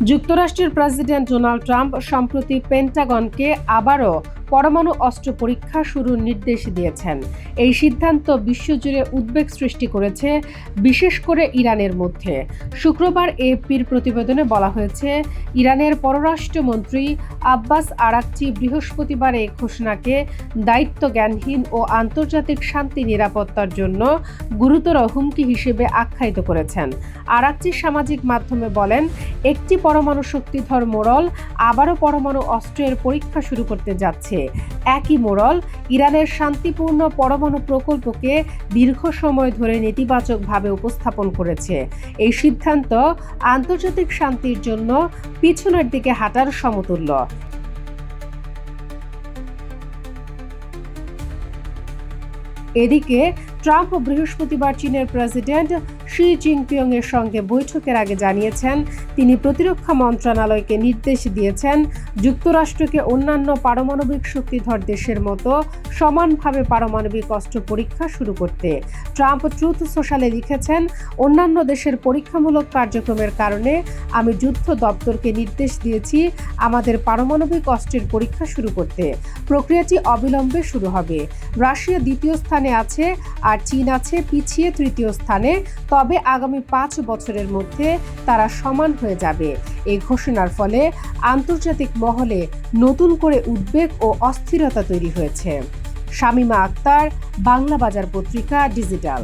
যুক্তরাষ্ট্রের president Donald Trump সম্প্রতি পেন্টাগনকে আবারও পরমাণু অস্ত্র পরীক্ষা শুরুর নির্দেশ দিয়েছেন। এই সিদ্ধান্ত বিশ্বজুড়ে উদ্বেগ সৃষ্টি করেছে, বিশেষ করে ইরানের মধ্যে। শুক্রবার এপির প্রতিবেদনে বলা হয়েছে, ইরানের পররাষ্ট্রমন্ত্রী আব্বাস আরাকচি বৃহস্পতিবার এই ঘোষণাকে দায়িত্ব জ্ঞানহীন ও আন্তর্জাতিক শান্তি নিরাপত্তার জন্য গুরুতর হুমকি হিসেবে আখ্যায়িত করেছেন। আরাকচি সামাজিক মাধ্যমে বলেন, একটি পরমাণু শক্তিধর মোড়ল আবারও পরমাণু অস্ত্রের পরীক্ষা শুরু করতে যাচ্ছে। একই মোড়ল, ইরানের শান্তিপূর্ণ পরমাণু প্রকল্পকে দীর্ঘ সময় ধরে নেতিবাচকভাবে উপস্থাপন করেছে। এই সিদ্ধান্ত আন্তর্জাতিক শান্তির জন্য পিছনের দিকে হাঁটার সমতুল্য। এদিকে ট্রাম্প বৃহস্পতিবার চীনের প্রেসিডেন্ট শি জিনপিং এর সঙ্গে বৈঠকের আগে জানিয়েছেন, তিনি প্রতিরক্ষা মন্ত্রণালয়কে নির্দেশ দিয়েছেন যুক্তরাষ্ট্রকে অন্যান্য পারমাণবিক শক্তিধর দেশের মতো সমানভাবে পারমাণবিক অস্ত্র পরীক্ষা শুরু করতে। ট্রাম্প ট্রুথ সোশ্যালে লিখেছেন, অন্যান্য দেশের পরীক্ষামূলক কার্যক্রমের কারণে আমি যুদ্ধ দপ্তরকে নির্দেশ দিয়েছি আমাদের পারমাণবিক অস্ত্রের পরীক্ষা শুরু করতে। প্রক্রিয়াটি অবিলম্বে শুরু হবে। রাশিয়া দ্বিতীয় স্থানে আছে আর চীন আছে পিছিয়ে তৃতীয় স্থানে, তবে আগামী পাঁচ বছরের মধ্যে তারা সমান হয়ে যাবে। এই ঘোষণার ফলে আন্তর্জাতিক মহলে নতুন করে উদ্বেগ ও অস্থিরতা তৈরি হয়েছে। শামিমা আক্তার, বাংলা বাজার পত্রিকা, ডিজিটাল।